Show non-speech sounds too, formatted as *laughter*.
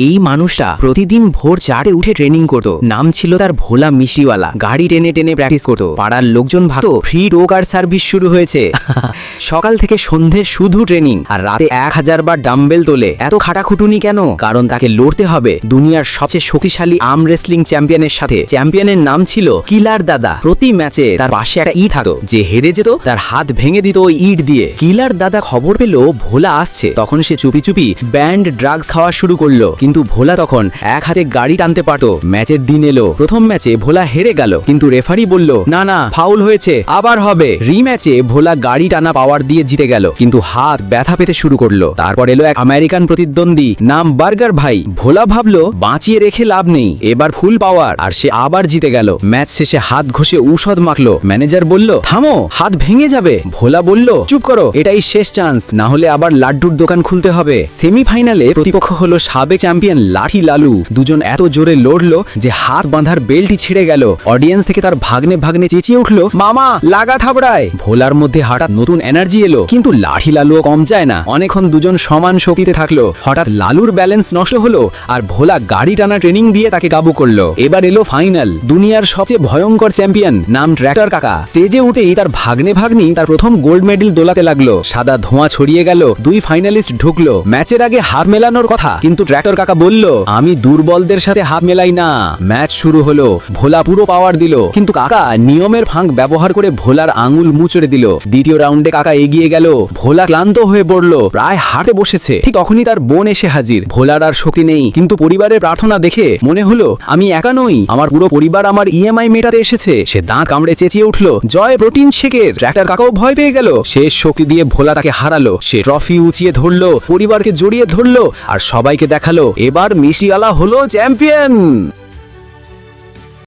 এই মানুষটা প্রতিদিন ভোর চারে উঠে ট্রেনিং করতো। নাম ছিল তার ভোলা মিষ্টিওয়ালা। গাড়ি টেনে টেনে প্র্যাকটিস করতো। পাড়ার লোকজন ভাবতো ফ্রি রোগ আর সার্ভিস শুরু হয়েছে। *laughs* সকাল থেকে সন্ধে শুধু ট্রেনিং আর রাতে এক হাজার বার ডাম্বেল তোলে। এত খাটাখুটুনি কেন? কারণ তাকে লড়তে হবে দুনিয়ার সবচেয়ে শক্তিশালী আর্ম রেসলিং চ্যাম্পিয়নের সাথে। চ্যাম্পিয়নের নাম ছিল কিলার দাদা। প্রতি ম্যাচে তার পাশে একটা ইট থাকতো, যে হেরে যেত, তার হাত ভেঙে দিত ওই ইট দিয়ে। কিলার দাদা খবর পেল ভোলা আসছে। তখন সে চুপি চুপি ব্যান্ড ড্রাগস খাওয়া শুরু করল। কিন্তু ভোলা তখন এক হাতে গাড়ি টানতে পারতো। ম্যাচের দিন এলো। প্রথম ম্যাচে ভোলা হেরে গেল। কিন্তু রেফারি বলল, না না ফাউল হয়েছে, আবার হবে। রিম্যাচে ভোলা গাড়ি টানা পাওয়ার দিয়ে জিতে গেল। কিন্তু হাত ব্যথা পেতে শুরু করল। তারপর এলো এক আমেরিকান প্রতিদ্বন্দ্বী নাম বার্গার ভাই। ভোলা ভাবলো, বাঁচিয়ে রেখে লাভ নেই। এবার ফুল পাওয়ার, আর সে আবার জিতে গেল। ম্যাচ শেষে হাত ঘষে ঔষধ মাখলো। ম্যানেজার বলল, থামো, হাত ভেঙে যাবে। ভোলা বলল, চুপ করো, এটাই শেষ চান্স। না হলে আবার লাড্ডুর দোকান খুলতে হবে। সেমিফাইনালে প্রতিপক্ষ হলো সাবেক চ্যাম্পিয়ন লাঠি লালু। দুজন এত জোরে লড়লো যে হাত বাঁধার বেল্টই ছিঁড়ে গেল। অডিয়েন্স থেকে তার ভাগ্নে ভাগ্নে চেঁচিয়ে উঠল, মামা, লাগা থাবড়ায়। ভোলার মধ্যে হঠাৎ নতুন এনার্জি এলো, কিন্তু লাঠি লালুও কম যায় না। অনেকক্ষণ দুজন সমান শক্তিতে থাকল। হঠাৎ লালুর ব্যালেন্স নষ্ট হলো আর ভোলা গাড়ি টানা ট্রেনিং দিয়ে তাকে কাবু করল। এবার এলো ফাইনাল দুনিয়ার সবচেয়ে ভয়ঙ্কর চ্যাম্পিয়ন নাম ট্র্যাক্টর কাকা। স্টেজে উঠেই তার ভাগ্নে ভাগ্নি তার প্রথম গোল্ড মেডেল দোলাতে লাগল। সাদা ধোঁয়া ছড়িয়ে গেল, দুই ফাইনালিস্ট ঢুকলো। ম্যাচের আগে হাত মেলানোর কথা, কিন্তু ট্র্যাক্টর কাকা বলল, আমি দুর্বলদের সাথে হাত মেলাই না। ম্যাচ শুরু হলো, ভোলা পুরো পাওয়ার দিল, কিন্তু কাকা নিয়মের ফাঁক ব্যবহার করে ভোলার আঙুল মুচড়ে দিল। দ্বিতীয় রাউন্ডে কাকা এগিয়ে গেল। ভোলা ক্লান্ত হয়ে পড়ল, প্রায় হাতে বসেছে। ঠিক তখনই তার বোন এসে হাজির। ভোলার আর শক্তি নেই। কিন্তু পরিবারের প্রার্থনা দেখে মনে হলো, আমি একা নই, আমার পুরো পরিবার আমার ইএমআই মেটাতে এসেছে। সে দাঁত কামড়ে চেঁচিয়ে উঠল, জয় প্রোটিন শেকের ট্র্যাক্টর কাকাও ভয় পেয়ে গেল। শেষ শক্তি দিয়ে ভোলা তাকে হারালো। সে ট্রফি উঁচিয়ে ধরলো, পরিবারকে জড়িয়ে ধরলো, আর সবাইকে দেখাল, এবার মিষ্টিওয়ালা হলো চ্যাম্পিয়ন!